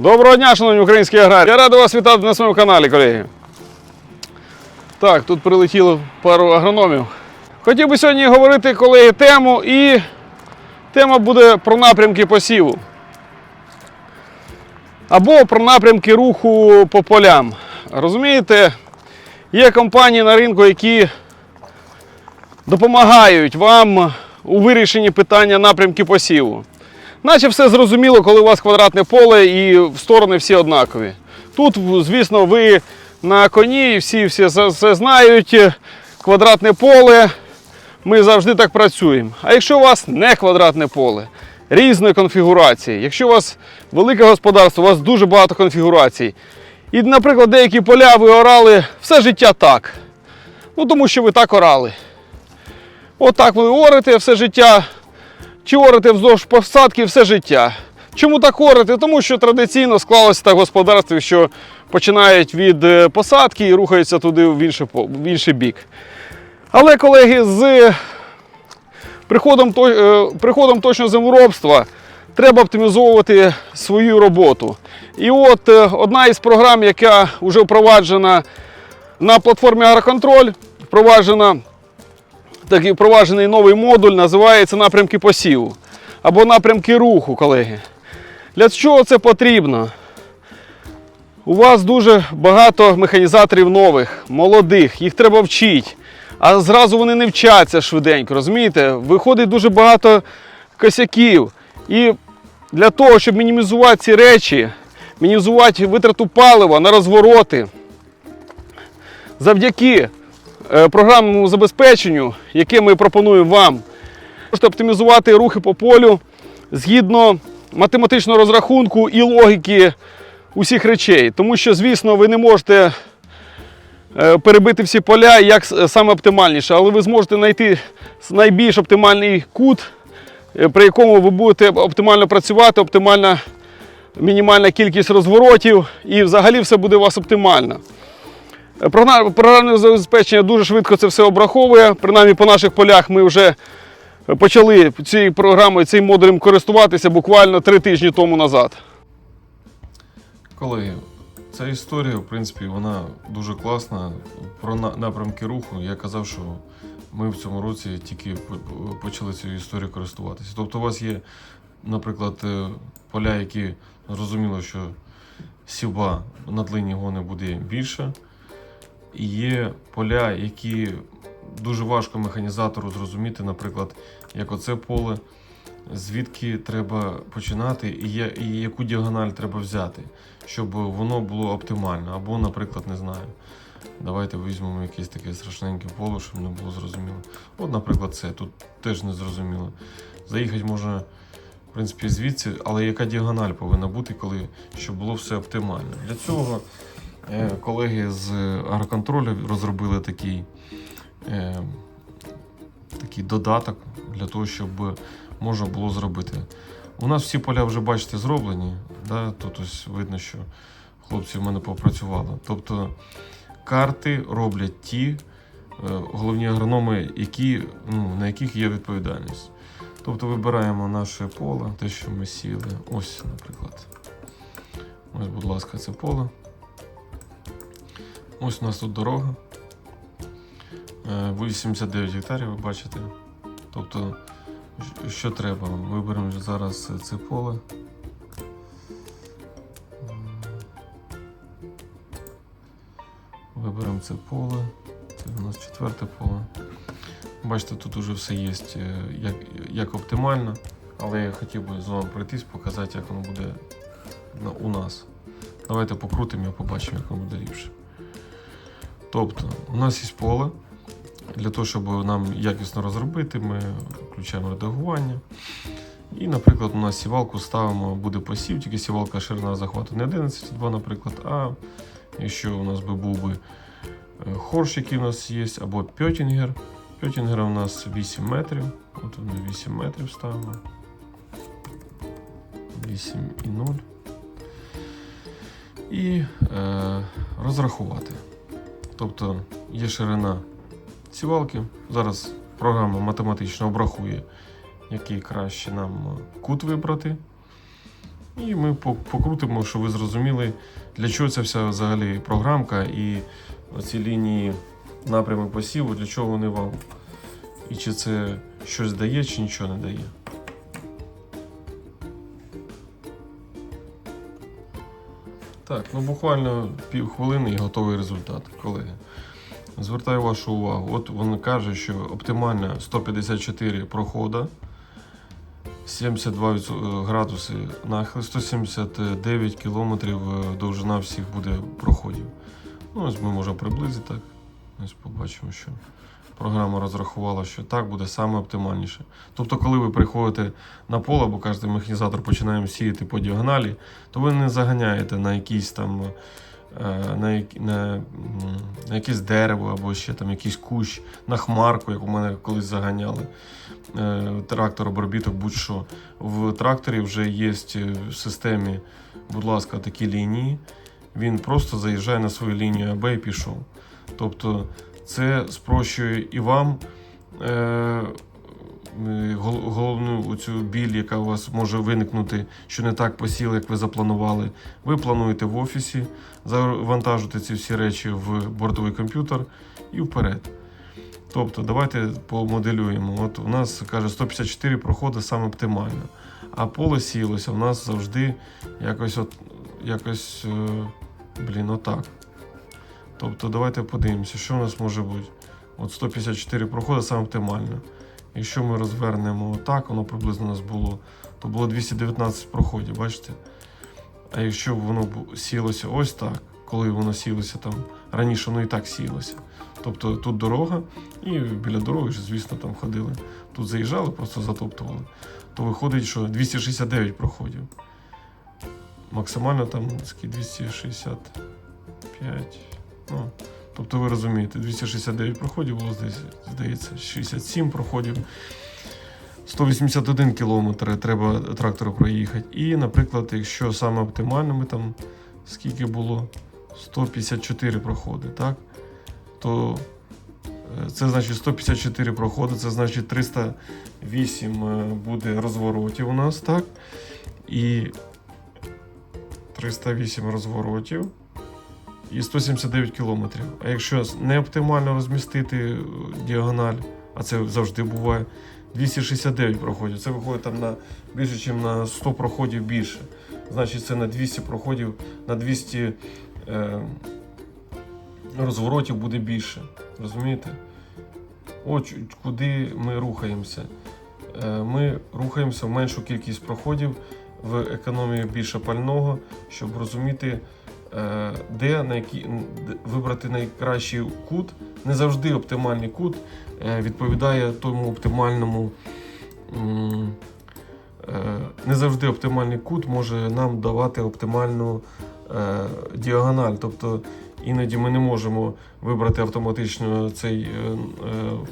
Доброго дня, шановні українські аграрії. Я радий вас вітати на своєму каналі, колеги. Так, тут прилетіло пару агрономів. Хотів би сьогодні говорити, колеги, тему і тема буде про напрямки посіву. Або про напрямки руху по полям. Розумієте, є компанії на ринку, які допомагають вам у вирішенні питання напрямки посіву. Наче все зрозуміло, коли у вас квадратне поле і сторони всі однакові. Тут, звісно, ви на коні, всі всі все знають. Квадратне поле, ми завжди так працюємо. А якщо у вас не квадратне поле, різної конфігурації, якщо у вас велике господарство, у вас дуже багато конфігурацій. І, наприклад, деякі поля ви орали все життя так. Ну, тому що ви так орали. Отак ви орите все життя, чи орите вздовж посадки все життя. Чому так орите? Тому що традиційно склалося так в господарстві, що починають від е, посадки і рухаються туди в інший, в інший бік. Але, колеги, з приходом, е, приходом точного землеробства треба оптимізовувати свою роботу. І от е, одна із програм, яка вже впроваджена на платформі Агроконтроль, впроваджена такий впроваджений новий модуль, називається напрямки посіву або напрямки руху, колеги. Для чого це потрібно? У вас дуже багато механізаторів нових, молодих, їх треба вчити. А зразу вони не вчаться швиденько, розумієте? Виходить дуже багато косяків. І для того, щоб мінімізувати ці речі, мінімізувати витрату палива на розвороти, завдяки програмному забезпеченню, яке ми пропонуємо вам, можете оптимізувати рухи по полю згідно математичного розрахунку і логіки усіх речей. Тому що, звісно, ви не можете е, перебити всі поля як саме оптимальніше, але ви зможете знайти найбільш оптимальний кут, е, при якому ви будете оптимально працювати, оптимальна мінімальна кількість розворотів, і взагалі все буде у вас оптимально. Програмне забезпечення дуже швидко це все обраховує. Принаймні по наших полях ми вже почали цією програмою, цим модулем користуватися буквально три тижні тому назад. Колеги, ця історія, в принципі, вона дуже класна. Про напрямки руху. Я казав, що ми в цьому році тільки почали цією історією користуватися. Тобто, у вас є, наприклад, е, поля, які зрозуміло, що сівба на длині гони буде більша. Є поля, які дуже важко механізатору зрозуміти, наприклад, як оце поле, звідки треба починати і, яку діагональ треба взяти, щоб воно було оптимально. Або, наприклад, не знаю. Давайте візьмемо якесь таке страшненьке поле, щоб не було зрозуміло. От, наприклад, це тут теж не зрозуміло. Заїхати можна, в принципі, звідси, але яка діагональ повинна бути, коли щоб було все оптимально. Для цього колеги з агроконтролю розробили такий, е, такий додаток для того, щоб можна було зробити. У нас всі поля вже, бачите, зроблені. Да? Тут ось видно, що хлопці в мене попрацювали. Тобто карти роблять ті е, головні агрономи, які, ну, на яких є відповідальність. Тобто вибираємо наше поле, те, що ми сіли. Ось, наприклад. Ось, будь ласка, це поле. Ось у нас тут дорога. Е, 89 гектарів, ви бачите. Тобто, що треба? Виберемо зараз це поле. Виберемо це поле. Це у нас четверте поле. Бачите, тут уже все є е, як, як оптимально. Але я хотів би з вами пройтись, показати, як воно буде у нас. Давайте покрутимо і побачимо, як воно буде ліпше. Тобто, у нас є поле. Для того, щоб нам якісно розробити, ми включаємо редагування. І, наприклад, у нас сівалку ставимо, буде посів, тільки сівалка ширина захвату не 11,2, наприклад, а якщо у нас би був би е, хорш, який у нас є, або пьотінгер. Пьотінгера у нас 8 метрів. От ми 8 метрів ставимо. 8,0. І е, розрахувати. Тобто є ширина сівалки. Зараз програма математично обрахує, який краще нам кут вибрати. І ми покрутимо, щоб ви зрозуміли, для чого ця вся взагалі програмка і оці лінії напрямок посіву, для чого вони вам. І чи це щось дає, чи нічого не дає. Так, ну буквально півхвилини і готовий результат, колеги. Звертаю вашу увагу. От він каже, що оптимальна 154 прохода, 72 градуси нахил, 179 кілометрів е, довжина всіх буде проходів. Ну, ось ми можемо приблизити так. Ось побачимо, що програма розрахувала, що так буде саме оптимальніше. Тобто, коли ви приходите на поле, або кажете, механізатор починаємо сіяти по діагоналі, то ви не заганяєте на якийсь там е, на, на, на якесь дерево або ще там якийсь кущ, на хмарку, як у мене колись заганяли. Е, Трактор, обробіток, будь-що. В тракторі вже є в системі, будь ласка, такі лінії. Він просто заїжджає на свою лінію АБ і пішов. Тобто це спрощує і вам е, е, головну оцю біль, яка у вас може виникнути, що не так посіли, як ви запланували. Ви плануєте в офісі, завантажити ці всі речі в бортовий комп'ютер і вперед. Тобто, давайте помоделюємо. От у нас каже 154 проходи саме оптимально. А поле сілося у нас завжди якось от, якось, е, блін, отак. Тобто, давайте подивимося, що у нас може бути. От 154 проходи саме оптимально. Якщо ми розвернемо отак, воно приблизно у нас було, то було 219 проходів, бачите? А якщо б воно сілося ось так, коли воно сілося там, раніше воно і так сілося. Тобто тут дорога, і біля дороги звісно, там ходили. Тут заїжджали, просто затоптували. То виходить, що 269 проходів. Максимально там скільки 265. Ну, тобто ви розумієте, 269 проходів було, здається, здається 67 проходів. 181 кілометр треба трактору проїхати. І, наприклад, якщо саме оптимально, ми там скільки було 154 проходи, так? То е, це значить 154 проходи, це значить 308 е, буде розворотів у нас, так? І 308 розворотів і 179 кілометрів. А якщо не оптимально розмістити е, діагональ, а це завжди буває, 269 проходів. Це виходить там на більше, ніж на 100 проходів більше. Значить, це на 200 проходів, на 200 е, розворотів буде більше. Розумієте? От куди ми рухаємося. Е, Ми рухаємося в меншу кількість проходів, в економію більше пального, щоб розуміти, де, на які, вибрати найкращий кут. Не завжди оптимальний кут е, відповідає тому оптимальному. е, Не завжди оптимальний кут може нам давати оптимальну е, діагональ. Тобто іноді ми не можемо вибрати автоматично цей е, е,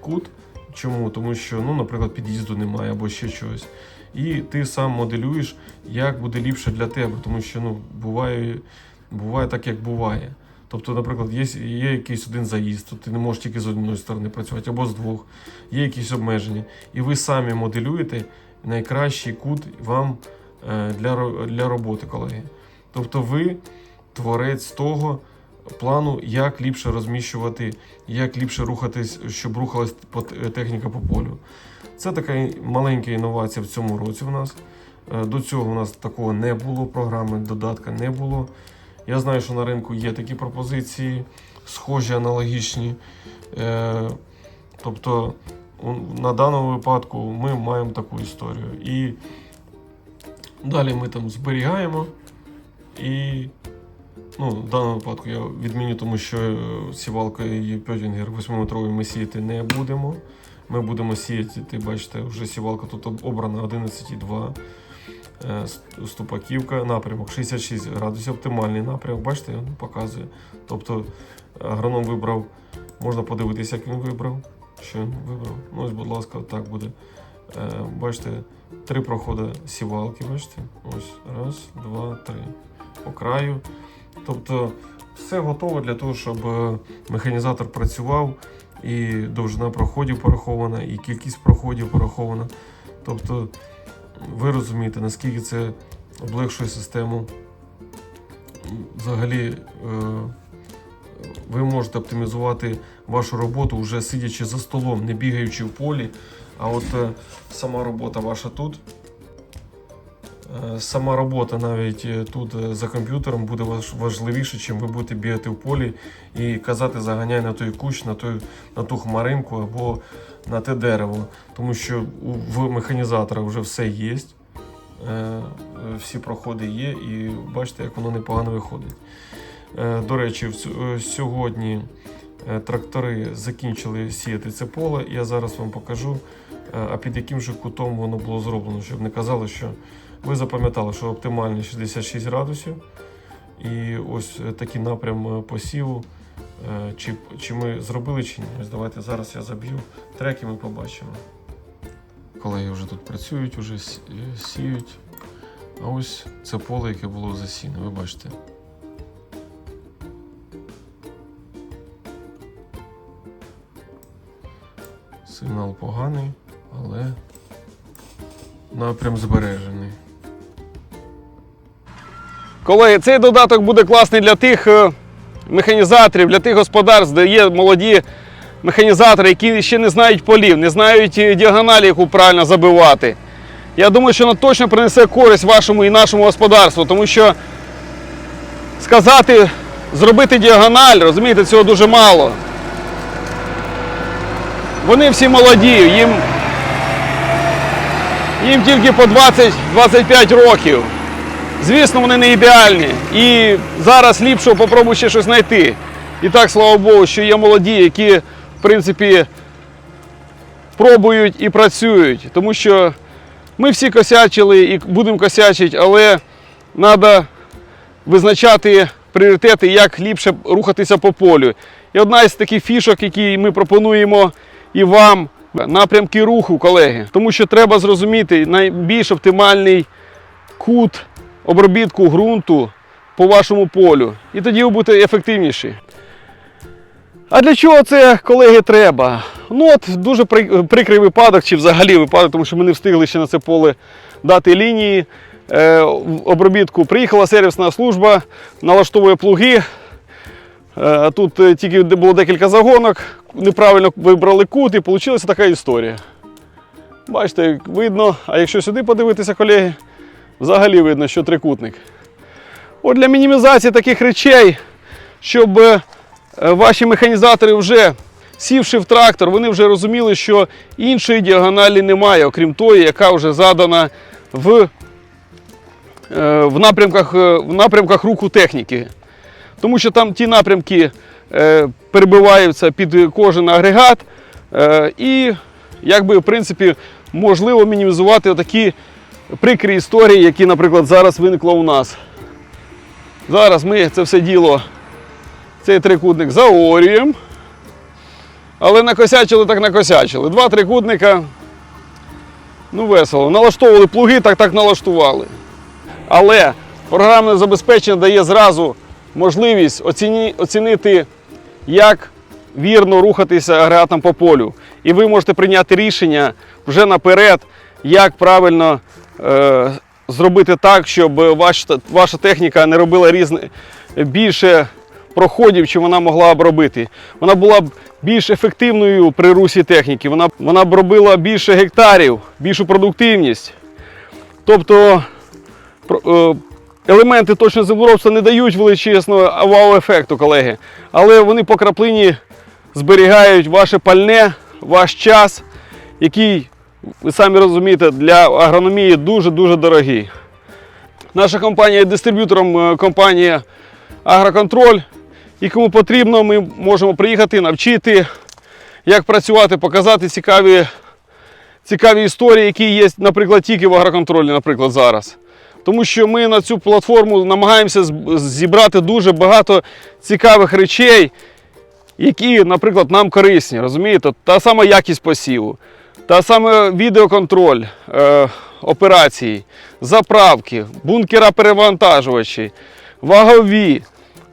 кут. Чому? Тому що, ну, наприклад, під'їзду немає або ще чогось. І ти сам моделюєш, як буде ліпше для тебе, тому що ну, буває, буває так, як буває. Тобто, наприклад, є, є якийсь один заїзд, то ти не можеш тільки з однієї сторони працювати, або з двох, є якісь обмеження. І ви самі моделюєте найкращий кут вам е, для, для роботи, колеги. Тобто ви творець того плану, як ліпше розміщувати, як ліпше рухатись, щоб рухалась техніка по полю. Це така маленька інновація в цьому році у нас. Е, До цього у нас такого не було, програми додатка не було. Я знаю, що на ринку є такі пропозиції, схожі, аналогічні. Е, Тобто, на даному випадку ми маємо таку історію. І далі ми там зберігаємо. І ну, в даному випадку я відміню, тому що е, сівалкою Пьотінгер 8-метровою ми сіяти не будемо. Ми будемо сіяти, ти бачите, вже сівалка тут об- обрана 11,2. Е, Ступаківка, напрямок 66 градусів, оптимальний напрямок, бачите, він показує. Тобто агроном вибрав, можна подивитися, як він вибрав. Що він вибрав. Ну, ось, будь ласка, так буде. Е, Бачите, три проходи сівалки, бачите? Ось, раз, два, три. По краю. Тобто все готово для того, щоб е, механізатор працював, і довжина проходів порахована, і кількість проходів порахована. Тобто, ви розумієте, наскільки це облегшує систему. Взагалі, е, ви можете оптимізувати вашу роботу вже сидячи за столом, не бігаючи в полі. А от е, сама робота ваша тут. е, Сама робота навіть тут за комп'ютером буде важ- важливіше, чим ви будете бігати в полі і казати заганяй на той кущ, на, той, на ту хмаринку або на те дерево. Тому що в механізатора вже все є, е, всі проходи є, і бачите, як воно непогано виходить. Е, До речі, е, сьогодні е, трактори закінчили сіяти це поле. Я зараз вам покажу, е, а під яким же кутом воно було зроблено, щоб не казали, що ви запам'ятали, що оптимальний 66 градусів. І ось е, такий напрям е, посіву. Е, Чи, чи ми зробили чи ні? Ось давайте зараз я заб'ю трек і ми побачимо. Колеги вже тут працюють, вже е, сіють. А ось це поле, яке було засіяне, ви бачите. Сигнал поганий, але напрям збережений. Колеги, цей додаток буде класний для тих е, механізаторів, для тих господарств, де є молоді механізатори, які ще не знають полів, не знають е, діагоналі, яку правильно забивати. Я думаю, що воно точно принесе користь вашому і нашому господарству, тому що сказати, зробити діагональ, розумієте, цього дуже мало. Вони всі молоді, їм, їм тільки по 20-25 років. Звісно, вони не ідеальні. І зараз ліпше попробую ще щось знайти. І так, слава Богу, що є молоді, які, в принципі, пробують і працюють. Тому що ми всі косячили і будемо косячити, але треба визначати пріоритети, як ліпше рухатися по полю. І одна із таких фішок, які ми пропонуємо і вам, напрямки руху, колеги. Тому що треба зрозуміти найбільш оптимальний кут обробітку ґрунту по вашому полю. І тоді ви будете ефективніші. А для чого це, колеги, треба? Ну от дуже прикрий випадок, чи взагалі випадок, тому що ми не встигли ще на це поле дати лінії е, обробітку. Приїхала сервісна служба, налаштовує плуги. Е, тут е, тільки було декілька загонок, неправильно вибрали кут і вийшла така історія. Бачите, видно, а якщо сюди подивитися, колеги, взагалі видно, що трикутник. От для мінімізації таких речей, щоб е, ваші механізатори вже сівши в трактор, вони вже розуміли, що іншої діагоналі немає, окрім тої, яка вже задана в, е, в, напрямках, е, в напрямках руху техніки. Тому що там ті напрямки перебиваються під кожен агрегат, і якби, в принципі, можливо мінімізувати такі прикрі історії, які, наприклад, зараз виникло у нас. Зараз ми це все діло, цей трикутник заорюємо. Але накосячили так накосячили. Два трикутника. Ну, весело. Налаштовували плуги, так так налаштували. Але програмне забезпечення дає зразу можливість оціні, оцінити, як вірно рухатися агрегатом по полю. І ви можете прийняти рішення вже наперед, як правильно зробити так, щоб ваш, ваша техніка не робила різне, більше проходів, чим вона могла б робити. Вона була б більш ефективною при русі техніки, вона, вона б робила більше гектарів, більшу продуктивність. Тобто е, елементи точного землеробства не дають величезного вау-ефекту, колеги. Але вони по краплині зберігають ваше пальне, ваш час, який, ви самі розумієте, для агрономії дуже-дуже дорогий. Наша компанія є дистриб'ютором е, компанії Агроконтроль. І кому потрібно, ми можемо приїхати, навчити, як працювати, показати цікаві, цікаві історії, які є, наприклад, тільки в агроконтролі, наприклад, зараз. Тому що ми на цю платформу намагаємося зібрати дуже багато цікавих речей, які, наприклад, нам корисні. Розумієте? Та сама якість посіву, та саме відеоконтроль е, операцій, заправки, бункера перевантажувачі, вагові.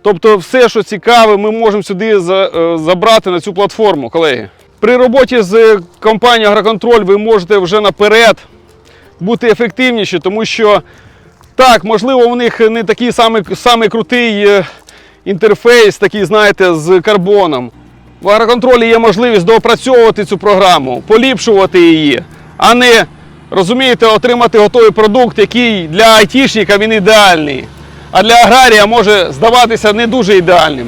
Тобто все, що цікаве, ми можемо сюди е, забрати на цю платформу, колеги. При роботі з компанією Агроконтроль ви можете вже наперед бути ефективніші, тому що Так, можливо, у них не такий самий, самий крутий е, інтерфейс, такий, знаєте, з карбоном. В агроконтролі є можливість доопрацьовувати цю програму, поліпшувати її, а не, розумієте, отримати готовий продукт, який для айтішника він ідеальний, а для аграрія може здаватися не дуже ідеальним.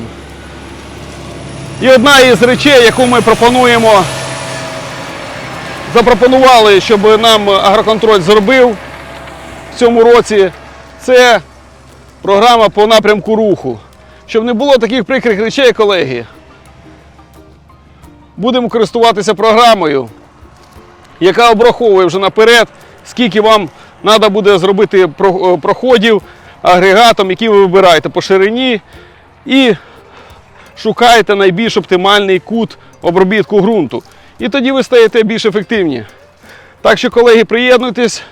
І одна із речей, яку ми пропонуємо, запропонували, щоб нам агроконтроль зробив в цьому році, це програма по напрямку руху. Щоб не було таких прикрих речей, колеги. Будемо користуватися програмою, яка обраховує вже наперед, скільки вам треба буде зробити е, проходів агрегатом, які ви вибираєте по ширині, і шукаєте найбільш оптимальний кут обробітку ґрунту. І тоді ви стаєте більш ефективні. Так що, колеги, приєднуйтесь,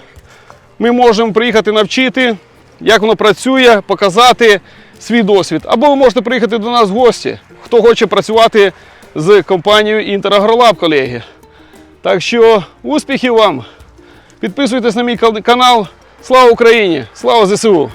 ми можемо приїхати навчити, як воно працює, показати свій досвід. Або ви можете приїхати до нас в гості, хто хоче працювати з компанією Інтерагролаб, колеги. Так що успіхів вам! Підписуйтесь на мій канал. Слава Україні! Слава ЗСУ!